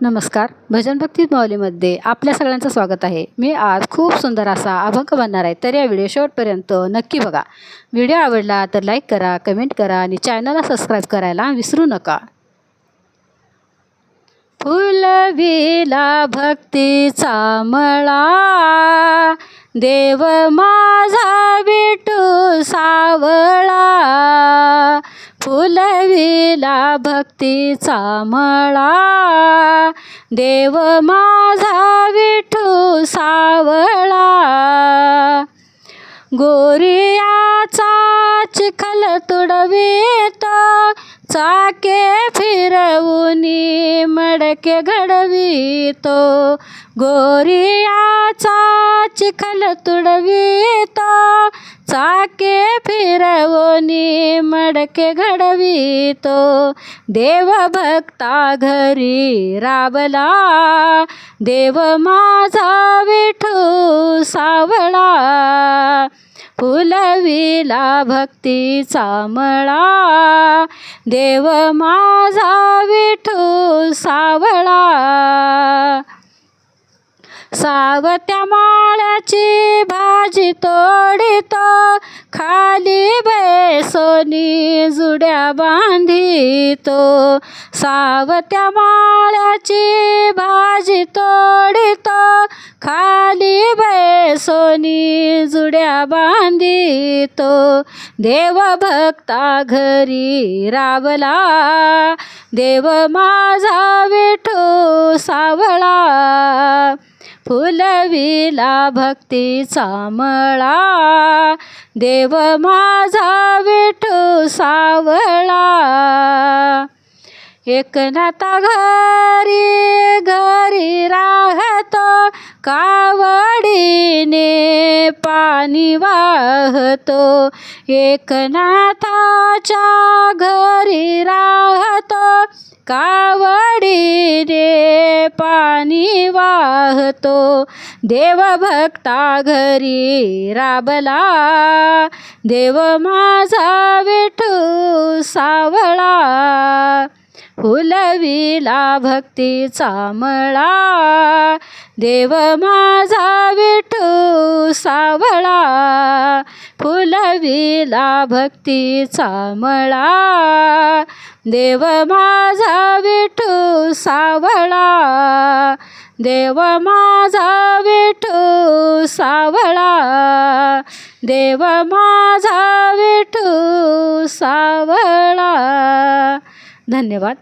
नमस्कार. भजन भक्ती माऊलीमध्ये आपल्या सगळ्यांचं स्वागत आहे. मी आज खूप सुंदर असा अभंग बनणार आहे. तर या व्हिडिओ शेवटपर्यंत नक्की बघा. व्हिडिओ आवडला तर लाईक करा कमेंट करा आणि चॅनलला सबस्क्राईब करायला विसरू नका. फुलविला भक्तीचा मळा देव माझा विठू सावळ फुलविला भक्तीचा मळा. देव माझा विठू सावळा. गोरियाचा चिखल तुडवीत चाके फिरवूनी मडके घडवितो. गोरियाचा चिखल तुडवीत चाके फिरवोनी मडके घडवितो देवभक्ता घरी राबला देव माझा विठू सावळा फुलविला भक्तीचा मळा देव माझा विठू सावळा सावत्या माळ्याची भाजी तोडीतो खाली बेसोनी जुड्या बांधितो. सावत्या माळ्याची भाजी तोडीतो खाली बेसोनी जुड्या बांधितो. देवभक्ता घरी रावला देव माझा विठू सावळा. फुलविला भक्तीचा मळा. देव माझा विठू सावळा. एकनाथा घरी घरी राहतो. कावडीने पाणी वाहतो. एकनाथाच्या घरी राहतो. कावडीने पाणी वाहतो. देवभक्ता घरी राबला. देव माझा विठू सावळा. फुलविला भक्तीचा मळा. देव माझा विठू सावळा. फुलविला भक्तीचा मळा. देव माझा विठू सावळा. देव माझा विठू सावळा. देव माझा विठू सावळा. धन्यवाद.